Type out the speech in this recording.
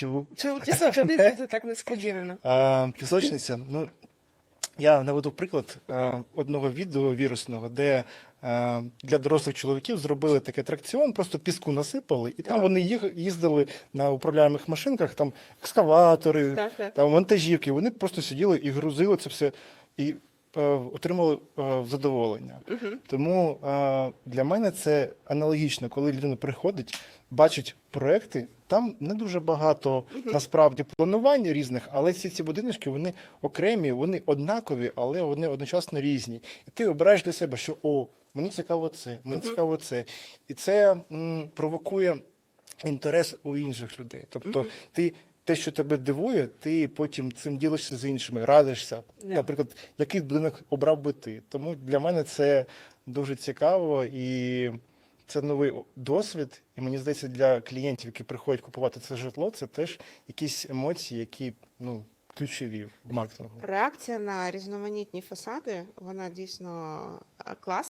Чому? Чому що це так несподівано? А, пісочниця. Ну, я наведу приклад е, одного відео вірусного, де е, для дорослих чоловіків зробили такий атракціон, просто піску насипали, і там вони їх, їздили на управляємих машинках, там екскаватори, Так, так. там вантажівки. Вони просто сиділи і грузили це все і отримали е, задоволення. Тому е, для мене це аналогічно, коли людина приходить, бачить проекти. Там не дуже багато насправді планувань різних, але всі ці будиночки вони окремі, вони однакові, але вони одночасно різні. І ти обираєш для себе, що о, мені цікаво це, мені цікаво це. І це м, провокує інтерес у інших людей. Тобто, ти те, що тебе дивує, ти потім цим ділишся з іншими, радишся. Наприклад, який будинок обрав би ти. Тому для мене це дуже цікаво і це новий досвід. І мені здається, для клієнтів, які приходять купувати це житло, це теж якісь емоції, які ну, ключові в маркетингу. Реакція на різноманітні фасади, вона дійсно е, класна.